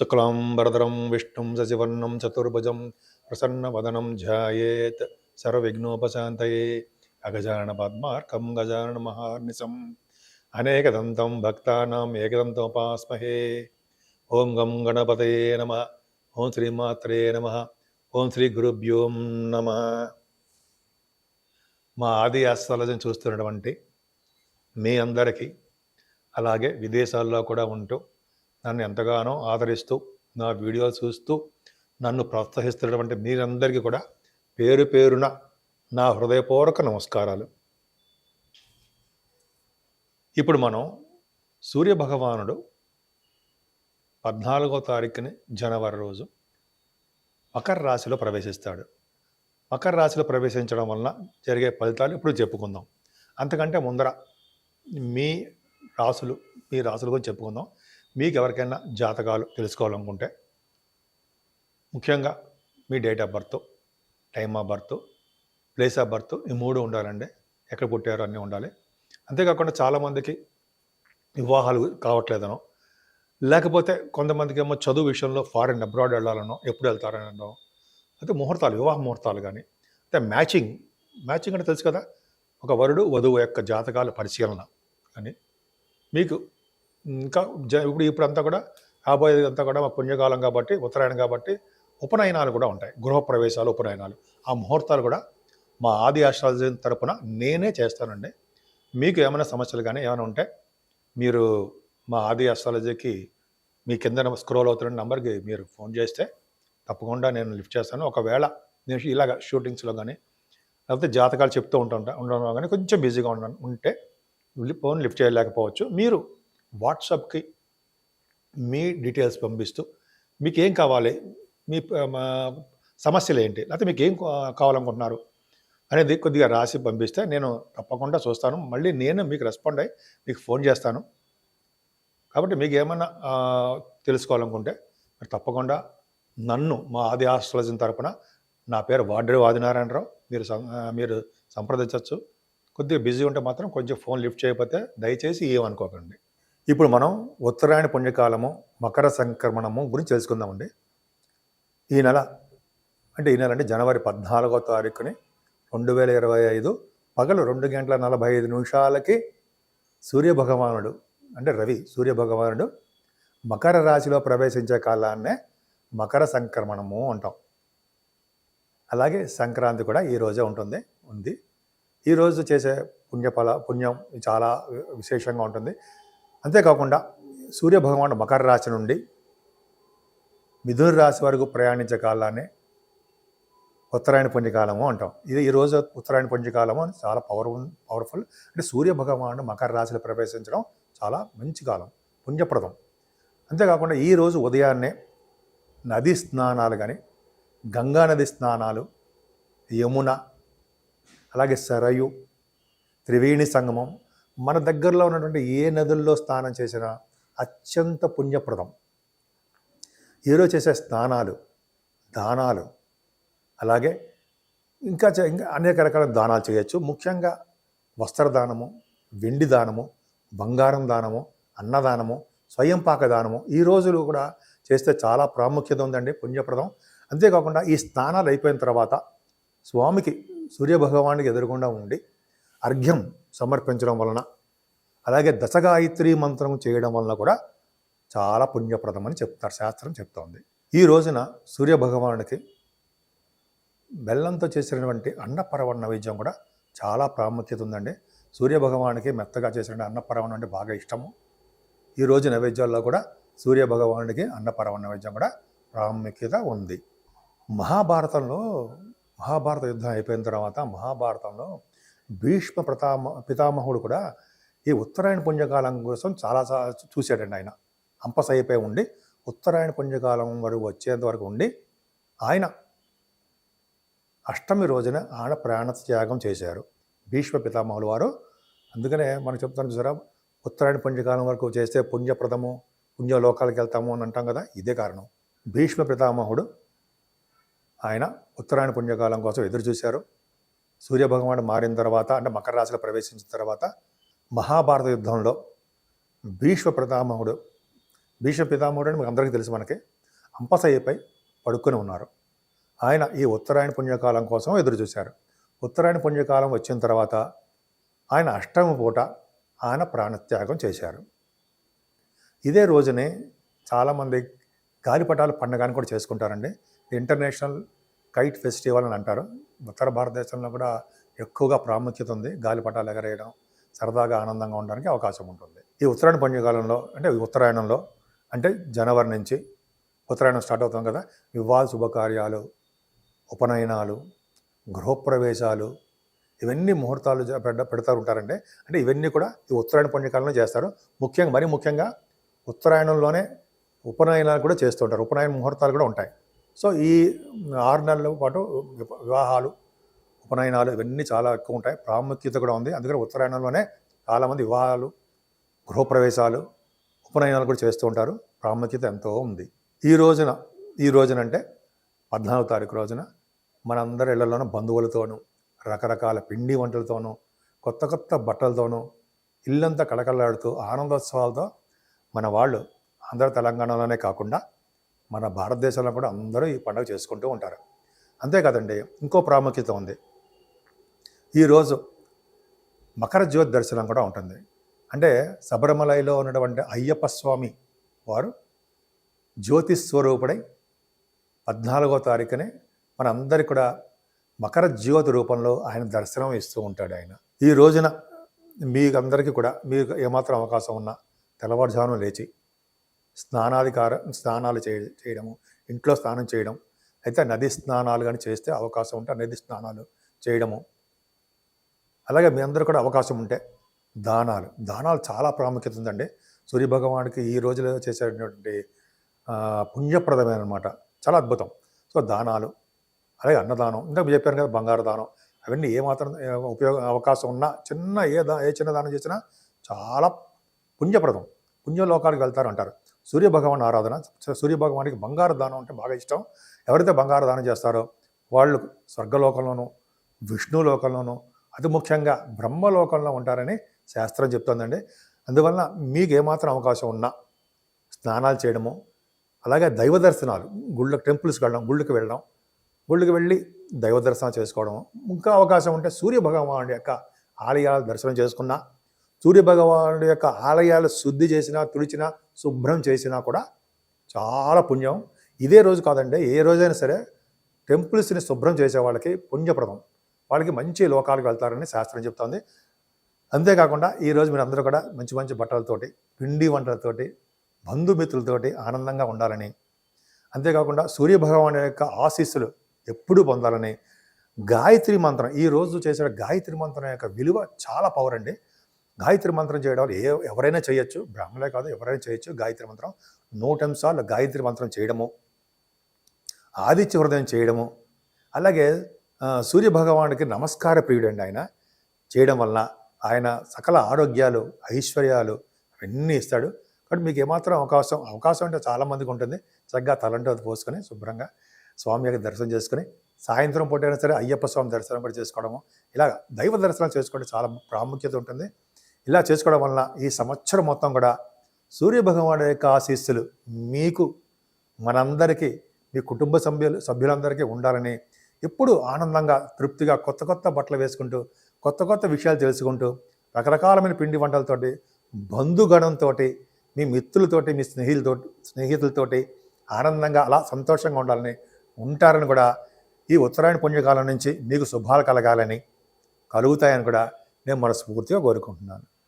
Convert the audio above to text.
శుక్లాంబరధరం విష్ణుం శశివర్ణం చతుర్భుజం ప్రసన్నవదనం ధ్యాయేత్ సర్వవిఘ్నోపశాంతయే అగజాన పద్మార్కం గజానన మహార్నిశం అనేకదంతం భక్తానాం ఏకదంతోపాస్మహే. ఓం గం గణపతయే నమ. ఓం శ్రీమాత్రే నమ. ఓం శ్రీ గురుభ్యో నమ. మా ఆది ఆస్థాలను చూస్తున్నటువంటి మీ అందరికీ అలాగే విదేశాల్లో కూడా ఉంటూ నన్ను ఎంతగానో ఆదరిస్తూ నా వీడియోలు చూస్తూ నన్ను ప్రోత్సహిస్తున్నటువంటి మీరందరికీ కూడా పేరు పేరున నా హృదయపూర్వక నమస్కారాలు. ఇప్పుడు మనం సూర్య భగవానుడు పద్నాలుగో తారీఖుని జనవరి రోజు మకర రాశిలో ప్రవేశిస్తాడు. మకర రాశిలో ప్రవేశించడం వలన జరిగే ఫలితాలు ఇప్పుడు చెప్పుకుందాం. అంతకంటే ముందర మీ రాసులు మీ రాసుల గురించి చెప్పుకుందాం. మీకు ఎవరికైనా జాతకాలు తెలుసుకోవాలనుకుంటే ముఖ్యంగా మీ date of birth time of birth place of birth ఈ మూడు ఉండాలండి. ఎక్కడ పుట్టారో అన్నీ ఉండాలి. అంతేకాకుండా చాలామందికి వివాహాలు కావట్లేదనో లేకపోతే కొంతమందికి ఏమో చదువు విషయంలో ఫారెన్ అబ్రాడ్ వెళ్ళాలనో ఎప్పుడు వెళ్తారనో అయితే ముహూర్తాలు వివాహ ముహూర్తాలు కానీ అంటే మ్యాచింగ్ మ్యాచింగ్ అంటే తెలుసు కదా ఒక వరుడు వధువు యొక్క జాతకాల పరిశీలన కానీ మీకు ఇంకా జ ఇప్పుడు ఇప్పుడంతా కూడా రాబోయేది అంతా కూడా మా పుణ్యకాలం కాబట్టి ఉత్తరాయణం కాబట్టి ఉపనయనాలు కూడా ఉంటాయి. గృహప్రవేశాలు ఉపనయనాలు. ఆ ముహూర్తాలు కూడా మా ఆది ఆస్ట్రాలజీ తరపున నేనే చేస్తానండి. మీకు ఏమైనా సమస్యలు కానీ ఏమైనా ఉంటే మీరు మా ఆది ఆస్ట్రాలజీకి మీ కింద స్క్రోల్ అవుతున్న నెంబర్కి మీరు ఫోన్ చేస్తే తప్పకుండా నేను లిఫ్ట్ చేస్తాను. ఒకవేళ నేను ఇలాగ షూటింగ్స్లో కానీ లేకపోతే జాతకాలు చెప్తూ ఉంటా ఉండడం కానీ కొంచెం బిజీగా ఉండ ఉంటే ఫోన్ లిఫ్ట్ చేయలేకపోవచ్చు. మీరు వాట్సాప్కి మీ డీటెయిల్స్ పంపిస్తూ మీకు ఏం కావాలి? మీ సమస్యలు ఏంటి? లేకపోతే మీకు ఏం కావాలనుకుంటున్నారు? అనేది కొద్దిగా రాసి పంపిస్తే నేను తప్పకుండా చూస్తాను. మళ్ళీ నేను మీకు రెస్పాండ్ అయ్యి మీకు ఫోన్ చేస్తాను. కాబట్టి మీకు ఏమన్నా తెలుసుకోవాలనుకుంటే మరి తప్పకుండా నన్ను మా ఆది ఆస్ట్రాలజీ తరపున నా పేరు వాడ్రి ఆదినారాయణరావు మీరు మీరు సంప్రదించవచ్చు కొద్దిగా బిజీ ఉంటే మాత్రం కొంచెం ఫోన్ లిఫ్ట్ చేయకపోతే దయచేసి ఏమనుకోకండి. ఇప్పుడు మనం ఉత్తరాయణ పుణ్యకాలము మకర సంక్రమణము గురించి తెలుసుకుందామండి. ఈ నెల అంటే ఈ నెల అంటే జనవరి పద్నాలుగో తారీఖుని రెండు వేల ఇరవై ఐదు పగలు రెండు గంటల నలభై ఐదు నిమిషాలకి సూర్య భగవానుడు అంటే రవి సూర్య భగవానుడు మకర రాశిలో ప్రవేశించే కాలాన్నే మకర సంక్రమణము అంటాం. అలాగే సంక్రాంతి కూడా ఈ రోజే ఉంటుంది ఉంది. ఈరోజు చేసే పుణ్యఫల పుణ్యం చాలా విశేషంగా ఉంటుంది. అంతేకాకుండా సూర్యభగవానుడు మకర రాశి నుండి మిథున రాశి వరకు ప్రయాణించే కాలాన్ని ఉత్తరాయణ పుణ్యకాలము అంటాం. ఇది ఈరోజు ఉత్తరాయణ పుణ్యకాలము అని చాలా పవర్ పవర్ఫుల్ అంటే సూర్యభగవానుడు మకర రాశిలో ప్రవేశించడం చాలా మంచి కాలం పుణ్యప్రదం. అంతేకాకుండా ఈరోజు ఉదయాన్నే నది స్నానాలు కానీ గంగా నది స్నానాలు యమున అలాగే సరయు త్రివేణి సంగమం మన దగ్గరలో ఉన్నటువంటి ఏ నదుల్లో స్నానం చేసినా అత్యంత పుణ్యప్రదం. ఈరోజు చేసే స్నానాలు దానాలు అలాగే ఇంకా ఇంకా అనేక రకాల దానాలు చేయొచ్చు. ముఖ్యంగా వస్త్రదానము వెండి దానము బంగారం దానము అన్నదానము స్వయం పాక దానము ఈ రోజులు కూడా చేస్తే చాలా ప్రాముఖ్యత ఉందండి పుణ్యప్రదం. అంతేకాకుండా ఈ స్నానాలు అయిపోయిన తర్వాత స్వామికి సూర్యభగవానికి ఎదురుగుండా ఉండి అర్ఘ్యం సమర్పించడం వలన అలాగే దశగాయత్రి మంత్రం చేయడం వలన కూడా చాలా పుణ్యప్రదమని చెప్తారు శాస్త్రం చెప్తోంది. ఈ రోజున సూర్యభగవానుడికి బెల్లంతో చేసినటువంటి అన్నపరవణ నైవేద్యం కూడా చాలా ప్రాముఖ్యత ఉందండి. సూర్యభగవానికి మెత్తగా చేసిన అన్నపరవణ అంటే బాగా ఇష్టము. ఈ రోజు నైవేద్యాల్లో కూడా సూర్యభగవానుడికి అన్నపరవణ నైవేద్యం కూడా ప్రాముఖ్యత ఉంది. మహాభారతంలో మహాభారత యుద్ధం అయిపోయిన తర్వాత మహాభారతంలో భీష్మ ప్రతామ పితామహుడు కూడా ఈ ఉత్తరాయణ పుణ్యకాలం కోసం చాలా చూశాడండి ఆయన. అంపస అయిపోయి ఉండి ఉత్తరాయణ పుణ్యకాలం వరకు వచ్చేంత వరకు ఉండి ఆయన అష్టమి రోజున ఆయన ప్రాణత్యాగం చేశారు. భీష్మ పితామహులు వారు అందుకనే మనం చెప్తాను చూసారా ఉత్తరాయణ పుణ్యకాలం వరకు చేస్తే పుణ్యప్రదము పుణ్యలోకాలకు వెళ్తాము అని అంటాం కదా ఇదే కారణం. భీష్మ పితామహుడు ఆయన ఉత్తరాయణ పుణ్యకాలం కోసం ఎదురు చూశారు. సూర్యభగవానుడు మారిన తర్వాత అంటే మకర రాశిలో ప్రవేశించిన తర్వాత మహాభారత యుద్ధంలో భీష్మ పితామహుడు భీష్మ పితామహుడు అని మీకు అందరికీ తెలుసు మనకి అంపసయ్యపై పడుకొని ఉన్నారు. ఆయన ఈ ఉత్తరాయణ పుణ్యకాలం కోసం ఎదురు చూశారు ఉత్తరాయణ పుణ్యకాలం వచ్చిన తర్వాత ఆయన అష్టమ పూట ఆయన ప్రాణత్యాగం చేశారు. ఇదే రోజునే చాలామంది గాలిపటాల పండుగని కూడా చేసుకుంటారండి. ఇంటర్నేషనల్ కైట్ ఫెస్టివల్ అని అంటారు. ఉత్తర భారతదేశంలో కూడా ఎక్కువగా ప్రాముఖ్యత ఉంది. గాలిపటాలు ఎగరేయడం సరదాగా ఆనందంగా ఉండడానికి అవకాశం ఉంటుంది. ఈ ఉత్తరాయణ పుణ్యకాలంలో అంటే ఉత్తరాయణంలో అంటే జనవరి నుంచి ఉత్తరాయణం స్టార్ట్ అవుతాం కదా వివాహ శుభకార్యాలు ఉపనయనాలు గృహప్రవేశాలు ఇవన్నీ ముహూర్తాలు పెడతారు పెడ పెడతా ఉంటారంటే అంటే ఇవన్నీ కూడా ఈ ఉత్తరాయణ పుణ్యకాలంలో చేస్తారు. ముఖ్యంగా మరీ ముఖ్యంగా ఉత్తరాయణంలోనే ఉపనయనాలు కూడా చేస్తుంటారు ఉపనయన ముహూర్తాలు కూడా ఉంటాయి. సో ఈ ఆరు నెలల పాటు వివాహాలు ఉపనయనాలు ఇవన్నీ చాలా ఎక్కువ ఉంటాయి. ప్రాముఖ్యత కూడా ఉంది. అందుకని ఉత్తరాయణంలోనే చాలామంది వివాహాలు గృహప్రవేశాలు ఉపనయనాలు కూడా చేస్తూ ఉంటారు. ప్రాముఖ్యత ఎంతో ఉంది. ఈ రోజున ఈ రోజున అంటే పద్నాలుగు తారీఖు రోజున మనందరి ఇళ్ళలోనూ బంధువులతోనూ రకరకాల పిండి వంటలతోనూ కొత్త కొత్త బట్టలతోనూ ఇల్లంతా కళకళలాడుతూ ఆనందోత్సవాలతో మన వాళ్ళు ఆంధ్ర తెలంగాణలోనే కాకుండా మన భారతదేశంలో కూడా అందరూ ఈ పండుగ చేసుకుంటూ ఉంటారు. అంతేకాదండి ఇంకో ప్రాముఖ్యత ఉంది. ఈరోజు మకర జ్యోతి దర్శనం కూడా ఉంటుంది. అంటే శబరిమలైలో ఉన్నటువంటి అయ్యప్ప స్వామి వారు జ్యోతి స్వరూపుడై పద్నాలుగో తారీఖునే మనందరికి కూడా మకర జ్యోతి రూపంలో ఆయన దర్శనం ఇస్తూ ఉంటాడు ఆయన. ఈ రోజున మీకందరికీ కూడా మీకు ఏమాత్రం అవకాశం ఉన్నా తెల్లవారుజామున లేచి స్నానాధికార స్నానాలు చేయ చేయడము ఇంట్లో స్నానం చేయడం. అయితే నది స్నానాలు కానీ చేస్తే అవకాశం ఉంటే నది స్నానాలు చేయడము. అలాగే మీ అందరూ కూడా అవకాశం ఉంటే దానాలు. దానాలు చాలా ప్రాముఖ్యత ఉందండి. సూర్యభగవానికి ఈ రోజులో చేసేటటువంటి పుణ్యప్రదమైన అనమాట చాలా అద్భుతం. సో దానాలు అలాగే అన్నదానం. ఇందాక చెప్పాను కదా బంగారు దానం. అవన్నీ ఏమాత్రం ఏ, ఉపయోగ అవకాశం ఉన్నా చిన్న ఏ దా ఏ చిన్న దానం చేసినా చాలా పుణ్యప్రదం. పుణ్యలోకాలకు వెళ్తారు అంటారు సూర్యభగవాన్ ఆరాధన. సూర్యభగవానికి బంగారు దానం అంటే బాగా ఇష్టం. ఎవరైతే బంగారు దానం చేస్తారో వాళ్ళు స్వర్గలోకంలోనూ విష్ణులోకంలోనూ అతి ముఖ్యంగా బ్రహ్మలోకంలో ఉంటారని శాస్త్రం చెప్తోందండి. అందువలన మీకు ఏమాత్రం అవకాశం ఉన్నా స్నానాలు చేయడము అలాగే దైవ దర్శనాలు గుళ్ళ టెంపుల్స్కి వెళ్ళడం గుళ్ళకి వెళ్ళడం గుళ్ళకి వెళ్ళి దైవ దర్శనం చేసుకోవడం ఇంకా అవకాశం ఉంటే సూర్య భగవానుడి యొక్క ఆలయాలు దర్శనం చేసుకున్నా సూర్యభగవానుడి యొక్క ఆలయాలు శుద్ధి చేసినా తుడిచినా శుభ్రం చేసినా కూడా చాలా పుణ్యం. ఇదే రోజు కాదండి ఏ రోజైనా సరే టెంపుల్స్ని శుభ్రం చేసే వాళ్ళకి పుణ్యప్రదం. వాళ్ళకి మంచి లోకాలకు వెళ్తారని శాస్త్రం చెప్తోంది. అంతేకాకుండా ఈరోజు మీరు అందరూ కూడా మంచి మంచి బట్టలతోటి పిండి వంటలతోటి బంధుమిత్రులతోటి ఆనందంగా ఉండాలని అంతేకాకుండా సూర్యభగవాను యొక్క ఆశీస్సులు ఎప్పుడూ పొందాలని గాయత్రి మంత్రం ఈ రోజు గాయత్రి మంత్రం యొక్క విలువ చాలా పవర్ అండి. గాయత్రి మంత్రం చేయడం ఏ ఎవరైనా చేయొచ్చు. బ్రాహ్మణులే కాదు ఎవరైనా చేయొచ్చు గాయత్రి మంత్రం. నూట సార్లు గాయత్రి మంత్రం చేయడము. ఆదిత్య హృదయం చేయడము. అలాగే సూర్యభగవానుడికి సూర్య నమస్కార ప్రియుడు అండి ఆయన. చేయడం వలన ఆయన సకల ఆరోగ్యాలు ఐశ్వర్యాలు అవన్నీ ఇస్తాడు. కాబట్టి మీకు ఏమాత్రం అవకాశం అవకాశం అంటే చాలామందికి ఉంటుంది. చక్కగా తలంటే అది పోసుకొని శుభ్రంగా స్వామి యొక్క దర్శనం చేసుకుని సాయంత్రం పూట అయినా సరే అయ్యప్ప స్వామి దర్శనం కూడా చేసుకోవడము. ఇలా దైవ దర్శనం చేసుకోవడం చాలా ప్రాముఖ్యత ఉంటుంది. ఇలా చేసుకోవడం వలన ఈ సంవత్సరం మొత్తం కూడా సూర్యభగవాడు యొక్క ఆశీస్సులు మీకు మనందరికీ మీ కుటుంబ సభ్యులు సభ్యులందరికీ ఉండాలని ఎప్పుడు ఆనందంగా తృప్తిగా కొత్త కొత్త బట్టలు వేసుకుంటూ కొత్త కొత్త విషయాలు తెలుసుకుంటూ రకరకాలమైన పిండి వంటలతోటి బంధుగణంతో మీ మిత్రులతోటి మీ స్నేహితులతో స్నేహితులతోటి ఆనందంగా అలా సంతోషంగా ఉండాలని ఉంటారని కూడా ఈ ఉత్తరాయణ పుణ్యకాలం నుంచి మీకు శుభాలు కలగాలని కలుగుతాయని కూడా నేను మనస్ఫూర్తిగా కోరుకుంటున్నాను.